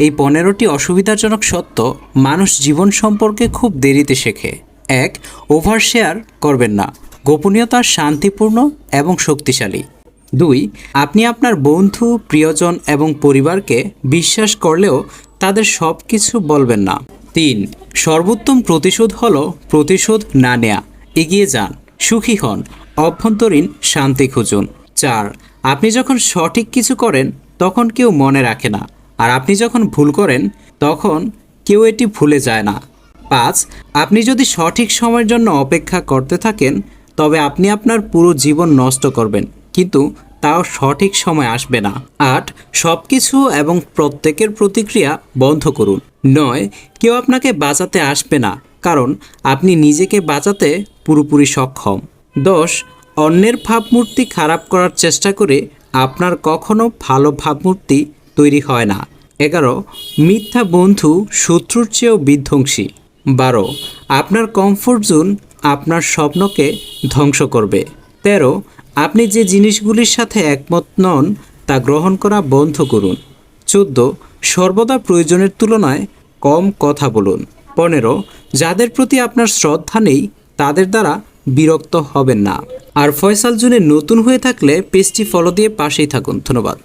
এই পনেরোটি অসুবিধাজনক সত্য মানুষ জীবন সম্পর্কে খুব দেরিতে শেখে। এক ওভার শেয়ার করবেন না। গোপনীয়তা শান্তিপূর্ণ এবং শক্তিশালী। দুই, আপনি আপনার বন্ধু, প্রিয়জন এবং পরিবারকে বিশ্বাস করলেও তাদের সব কিছু বলবেন না। তিন, সর্বোত্তম প্রতিশোধ হল প্রতিশোধ না নেয়া। এগিয়ে যান, সুখী হন, অভ্যন্তরীণ শান্তি খুঁজুন। চার, আপনি যখন সঠিক কিছু করেন, তখন কেউ মনে রাখে না। আর আপনি যখন ভুল করেন, তখন কেউ এটি ভুলে যায় না। পাঁচ, আপনি যদি সঠিক সময়ের জন্য অপেক্ষা করতে থাকেন, তবে আপনি আপনার পুরো জীবন নষ্ট করবেন, কিন্তু তাও সঠিক সময় আসবে না। আট সব কিছু এবং প্রত্যেকের প্রতিক্রিয়া বন্ধ করুন। নয়, কেউ আপনাকে বাঁচাতে আসবে না, কারণ আপনি নিজেকে বাঁচাতে পুরোপুরি সক্ষম। দশ, অন্যের ভাবমূর্তি খারাপ করার চেষ্টা করে আপনার কখনো ভালো ভাবমূর্তি তৈরি হয় না। এগারো, মিথ্যা বন্ধু শত্রুর চেয়েও বিধ্বংসী। বারো, আপনার কমফোর্ট জোন আপনার স্বপ্নকে ধ্বংস করবে। তেরো, আপনি যে জিনিসগুলির সাথে একমত নন, তা গ্রহণ করা বন্ধ করুন। চোদ্দ, সর্বদা প্রয়োজনের তুলনায় কম কথা বলুন। পনেরো, যাদের প্রতি আপনার শ্রদ্ধা নেই, তাদের দ্বারা বিরক্ত হবেন না। আর ফয়সাল জুনে নতুন হয়ে থাকলে পেজটি ফলো দিয়ে পাশেই থাকুন। ধন্যবাদ।